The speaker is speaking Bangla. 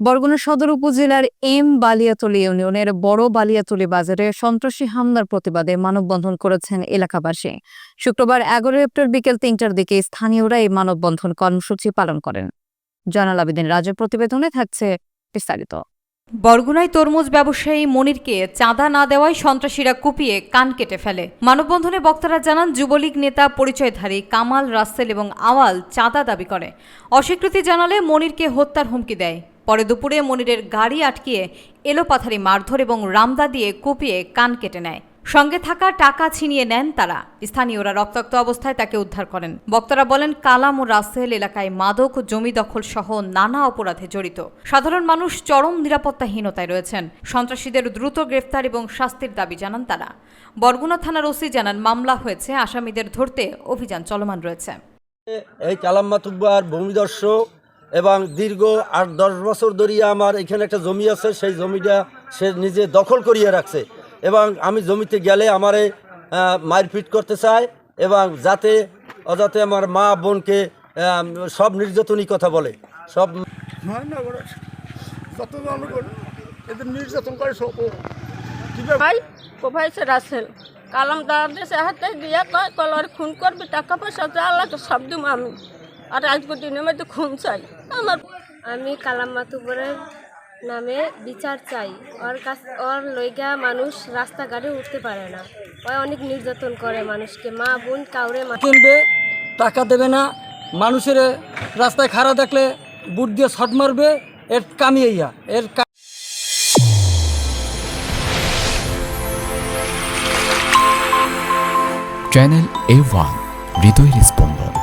বরগুনা সদর উপজেলার এম বালিয়াতলী ইউনিয়নের বড় বালিয়াতলি বাজারে সন্ত্রাসী হামলার প্রতিবাদে মানববন্ধন করেছেন এলাকাবাসী। শুক্রবার এগারো এপ্রিল বিকেল তিনটার দিকে স্থানীয়রা এই মানববন্ধন কর্মসূচি পালন করেন। জয়নাল আবেদিন রাজের প্রতিবেদনে থাকছে বিস্তারিত। বরগুনায় তরমুজ ব্যবসায়ী মনিরকে চাঁদা না দেওয়ায় সন্ত্রাসীরা কুপিয়ে কান কেটে ফেলে। মানববন্ধনে বক্তারা জানান, যুবলীগ নেতা পরিচয়ধারী কামাল রাসেল এবং আওয়াল চাঁদা দাবি করে। অস্বীকৃতি জানালে মনিরকে হত্যার হুমকি দেয়। পরে দুপুরে মনিরের গাড়ি আটকিয়ে এলোপাথারি মারধর এবং রামদা দিয়ে কুপিয়ে কান কেটে নেয়। সঙ্গে থাকা টাকা ছিনিয়ে নেন তারা। স্থানীয়রা রক্তাক্ত অবস্থায় তাকে উদ্ধার করেন। বক্তারা বলেন, কালাম ও রাসেল এলাকায় মাদক, জমি দখল সহ নানা অপরাধে জড়িত। সাধারণ মানুষ চরম নিরাপত্তাহীনতায় রয়েছেন। সন্ত্রাসীদের দ্রুত গ্রেফতার এবং শাস্তির দাবি জানান তারা। বরগুনা থানার ওসি জানান, মামলা হয়েছে, আসামিদের ধরতে অভিযান চলমান রয়েছে। এই কালাম মাতুব্বার ভূমিদর্শক এবং দীর্ঘ আট দশ বছর ধরিয়া আমার এখানে একটা জমি আছে সেই জমিটা সে নিজে দখল করিয়ে রাখছে। এবং আমি জমিতে গেলে আমারে মারপিট করতে চায় এবং যাতে অযাতে আমার মা বোনকে সব নির্যাতনই কথা বলে। সব না করে যত জন করে এদের নির্যাতন করে সব ভাই রাসেল কালাম দাঁড়াতে হাতে দিয়ে কয় কলার খুন করবি টাকা পয়সা যা লাগে সব দিব আমি। আর আজকে দিনের মধ্যে খুন চাই আমার আমি কালাম মাতুবরের নামে বিচার চাই। ওর কাছ ওর লইগা মানুষ রাস্তাঘাটে উঠতে পারে না। ও অনেক নির্যাতন করে মানুষকে। মা বোন কাউরে কিনবে টাকা দেবে না। মানুষের রাস্তায় খাড়া দেখলে বুট দিয়ে শট মারবে। এর কামিয়ে ইয়া এর চ্যানেল এ ওয়ান হৃদয়ের স্পন্দন।